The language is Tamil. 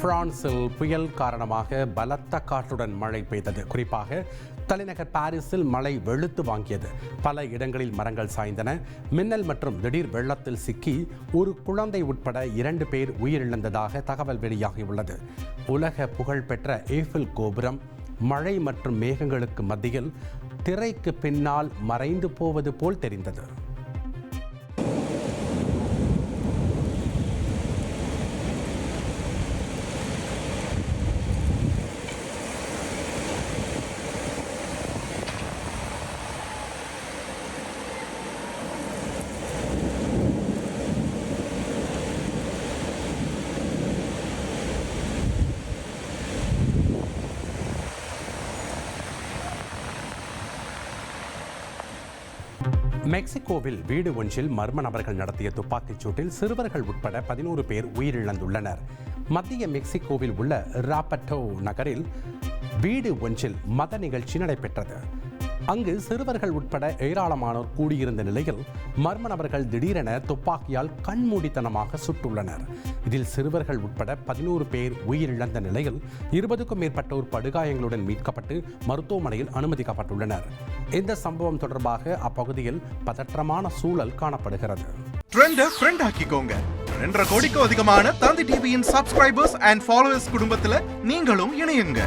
பிரான்சில் புயல் காரணமாக பலத்த காற்றுடன் மழை பெய்தது. குறிப்பாக தலைநகர் பாரிஸில் மழை வெளுத்து வாங்கியது. பல இடங்களில் மரங்கள் சாய்ந்தன. மின்னல் மற்றும் திடீர் வெள்ளத்தில் சிக்கி ஒரு குழந்தை உட்பட இரண்டு பேர் உயிரிழந்ததாக தகவல் வெளியாகியுள்ளது. உலக புகழ்பெற்ற ஏஃபில் கோபுரம் மழை மற்றும் மேகங்களுக்கு மத்தியில் திரைக்கு பின்னால் மறைந்து போவது போல் தெரிந்தது. மெக்சிகோவில் வீடு ஒன்றில் மர்ம நபர்கள் நடத்திய துப்பாக்கிச் சூட்டில் சிறுவர்கள் உட்பட பதினோரு பேர் உயிரிழந்துள்ளனர். மத்திய மெக்சிகோவில் உள்ள ராபட்டோ நகரில் வீடு ஒன்றில் மத நிகழ்ச்சி நடைபெற்றது. அங்கு சிறுவர்கள் உட்பட ஏராளமானோர் கூடியிருந்த நிலையில் மர்ம நபர்கள் திடீரென துப்பாக்கியால் கண்மூடித்தனமாக சுட்டுள்ளனர். இதில் சிறுவர்கள் உட்பட பதினோரு பேர் உயிரிழந்த நிலையில் இருபதுக்கும் மேற்பட்டோர் படுகாயங்களுடன் மீட்கப்பட்டு மருத்துவமனையில் அனுமதிக்கப்பட்டுள்ளனர். இந்த சம்பவம் தொடர்பாக அப்பகுதியில் பதற்றமான சூழல் காணப்படுகிறது. ஃப்ரெண்ட் ஆக்கிக்கோங்க. ரெண்டரை கோடிக்கும் அதிகமான தந்தி டிவியின் சப்ஸ்கிரைபர்ஸ் அண்ட் ஃபாலோவர்ஸ் குடும்பத்துல நீங்களும் இணையுங்க.